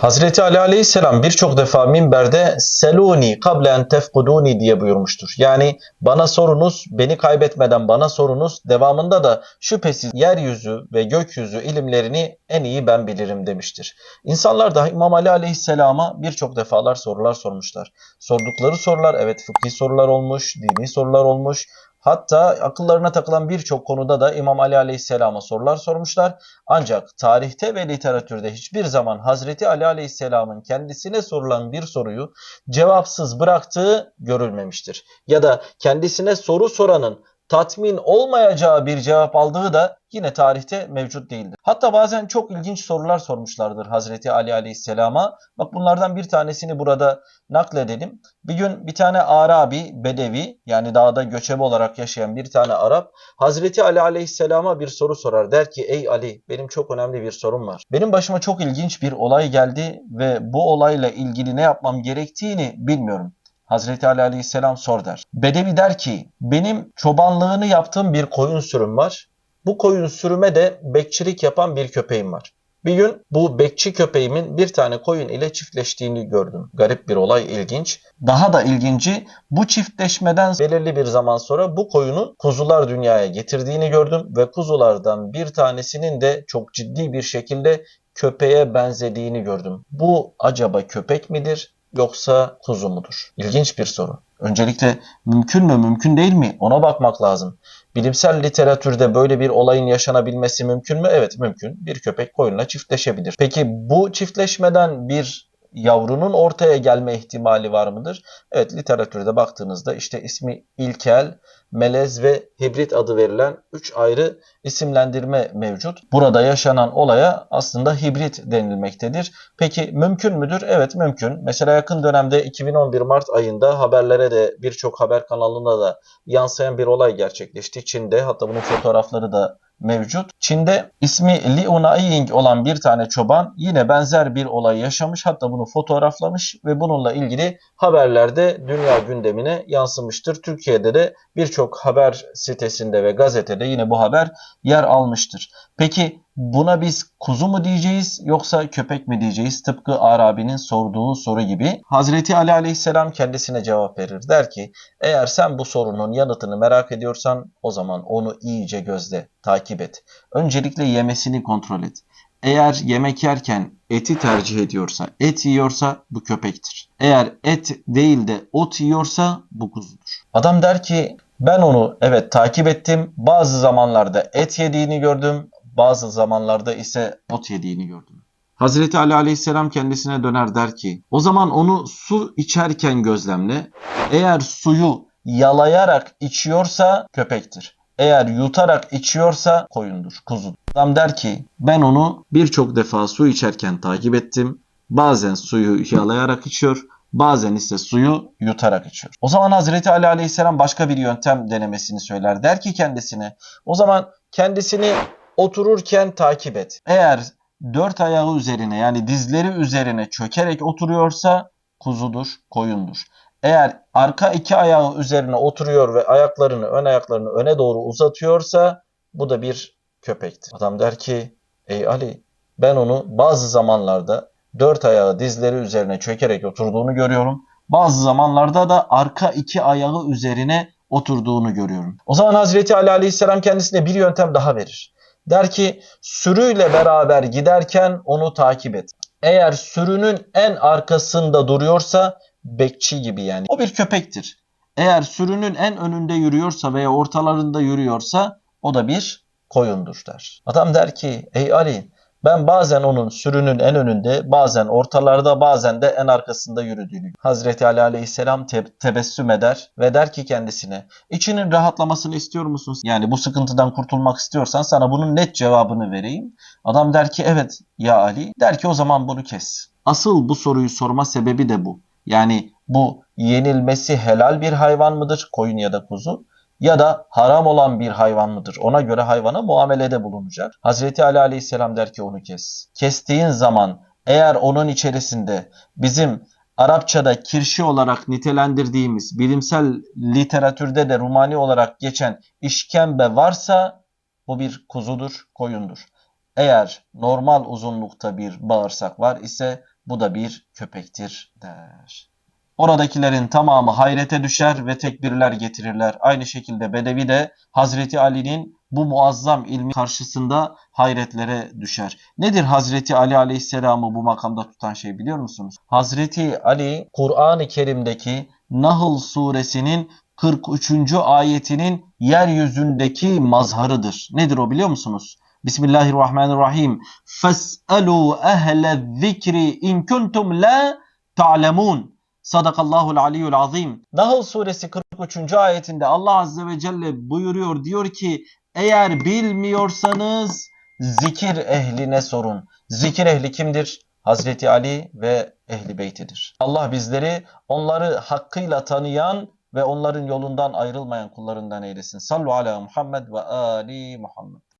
Hazreti Ali Aleyhisselam birçok defa minberde seluni kable en tefkuduni diye buyurmuştur. Yani bana sorunuz, beni kaybetmeden bana sorunuz. Devamında da şüphesiz yeryüzü ve gökyüzü ilimlerini en iyi ben bilirim demiştir. İnsanlar da İmam Ali Aleyhisselam'a birçok defalar sorular sormuşlar. Sordukları sorular evet fıkhi sorular olmuş, dini sorular olmuş. Hatta akıllarına takılan birçok konuda da İmam Ali Aleyhisselam'a sorular sormuşlar. Ancak tarihte ve literatürde hiçbir zaman Hazreti Ali Aleyhisselam'ın kendisine sorulan bir soruyu cevapsız bıraktığı görülmemiştir. Ya da kendisine soru soranın tatmin olmayacağı bir cevap aldığı da yine tarihte mevcut değildir. Hatta bazen çok ilginç sorular sormuşlardır Hazreti Ali Aleyhisselam'a. Bak bunlardan bir tanesini burada nakledelim. Bir gün bir tane Arabi, Bedevi yani dağda göçebe olarak yaşayan bir tane Arap Hazreti Ali Aleyhisselam'a bir soru sorar. Der ki ey Ali benim çok önemli bir sorum var. Benim başıma çok ilginç bir olay geldi ve bu olayla ilgili ne yapmam gerektiğini bilmiyorum. Hazreti Ali Aleyhisselam sor der. Bedevi der ki benim çobanlığını yaptığım bir koyun sürüm var. Bu koyun sürüme de bekçilik yapan bir köpeğim var. Bir gün bu bekçi köpeğimin bir tane koyun ile çiftleştiğini gördüm. Garip bir olay, ilginç. Daha da ilginci bu çiftleşmeden belirli bir zaman sonra bu koyunun kuzular dünyaya getirdiğini gördüm ve kuzulardan bir tanesinin de çok ciddi bir şekilde köpeğe benzediğini gördüm. Bu acaba köpek midir yoksa kuzu mudur? İlginç bir soru. Öncelikle mümkün mü mümkün değil mi ona bakmak lazım. Bilimsel literatürde böyle bir olayın yaşanabilmesi mümkün mü? Evet mümkün. Bir köpek koyunla çiftleşebilir. Peki bu çiftleşmeden bir yavrunun ortaya gelme ihtimali var mıdır? Evet literatürde baktığınızda işte ismi ilkel, melez ve hibrit adı verilen 3 ayrı isimlendirme mevcut. Burada yaşanan olaya aslında hibrit denilmektedir. Peki mümkün müdür? Evet mümkün. Mesela yakın dönemde 2011 Mart ayında haberlere de birçok haber kanalına da yansıyan bir olay gerçekleşti. Çin'de hatta bunun fotoğrafları da mevcut. Çin'de ismi Liu Naiying olan bir tane çoban yine benzer bir olay yaşamış. Hatta bunu fotoğraflamış ve bununla ilgili haberlerde dünya gündemine yansımıştır. Türkiye'de de birçok haber sitesinde ve gazetede yine bu haber yer almıştır. Peki buna biz kuzu mu diyeceğiz yoksa köpek mi diyeceğiz? Tıpkı Arabi'nin sorduğu soru gibi. Hazreti Ali Aleyhisselam kendisine cevap verir. Der ki eğer sen bu sorunun yanıtını merak ediyorsan o zaman onu iyice gözle, takip et. Öncelikle yemesini kontrol et. Eğer yemek yerken eti tercih ediyorsa, et yiyorsa bu köpektir. Eğer et değil de ot yiyorsa bu kuzudur. Adam der ki ben onu evet takip ettim. Bazı zamanlarda et yediğini gördüm. Bazı zamanlarda ise ot yediğini gördüm. Hazreti Ali Aleyhisselam kendisine döner der ki o zaman onu su içerken gözlemle. Eğer suyu yalayarak içiyorsa köpektir. Eğer yutarak içiyorsa koyundur, kuzudur. Adam der ki ben onu birçok defa su içerken takip ettim. Bazen suyu yalayarak içiyor, bazen ise suyu yutarak içiyor. O zaman Hazreti Ali Aleyhisselam başka bir yöntem denemesini söyler. Der ki kendisine o zaman kendisini otururken takip et. Eğer dört ayağı üzerine yani dizleri üzerine çökerek oturuyorsa kuzudur, koyundur. Eğer arka iki ayağı üzerine oturuyor ve ayaklarını, ön ayaklarını öne doğru uzatıyorsa bu da bir köpektir. Adam der ki ey Ali ben onu bazı zamanlarda dört ayağı dizleri üzerine çökerek oturduğunu görüyorum. Bazı zamanlarda da arka iki ayağı üzerine oturduğunu görüyorum. O zaman Hazreti Ali Aleyhisselam kendisine bir yöntem daha verir. Der ki sürüyle beraber giderken onu takip et. Eğer sürünün en arkasında duruyorsa bekçi gibi yani. O bir köpektir. Eğer sürünün en önünde yürüyorsa veya ortalarında yürüyorsa o da bir koyundur der. Adam der ki ey Ali ben bazen onun sürünün en önünde, bazen ortalarda, bazen de en arkasında yürüdüğünü. Hazreti Ali Aleyhisselam te- tebessüm eder ve der ki kendisine, içinin rahatlamasını istiyor musun? Yani bu sıkıntıdan kurtulmak istiyorsan sana bunun net cevabını vereyim. Adam der ki evet ya Ali. Der ki o zaman bunu kes. Asıl bu soruyu sorma sebebi de bu. Yani bu yenilmesi helal bir hayvan mıdır? Koyun ya da kuzu ya da haram olan bir hayvan mıdır? Ona göre hayvana muamelede bulunacak. Hazreti Ali Aleyhisselam der ki onu kes. Kestiğin zaman eğer onun içerisinde bizim Arapçada kirşi olarak nitelendirdiğimiz bilimsel literatürde de Rumani olarak geçen işkembe varsa bu bir kuzudur, koyundur. Eğer normal uzunlukta bir bağırsak var ise Bu da bir köpektir der. Oradakilerin tamamı hayrete düşer ve tekbirler getirirler. Aynı şekilde Bedevi de Hazreti Ali'nin bu muazzam ilmi karşısında hayretlere düşer. Nedir Hazreti Ali Aleyhisselam'ı bu makamda tutan şey biliyor musunuz? Hazreti Ali Kur'an-ı Kerim'deki Nahl suresinin 43. ayetinin yeryüzündeki mazharıdır. Nedir o biliyor musunuz? Bismillahirrahmanirrahim. Fes'elu ehle zikri in kuntum la ta'lemun. Sadakallahul aliyyul azim. Nahl suresi 43. ayetinde Allah azze ve celle buyuruyor diyor ki eğer bilmiyorsanız zikir ehline sorun. Zikir ehli kimdir? Hazreti Ali ve ehli beytidir. Allah bizleri onları hakkıyla tanıyan ve onların yolundan ayrılmayan kullarından eylesin. Sallu ala Muhammed ve ali Muhammed.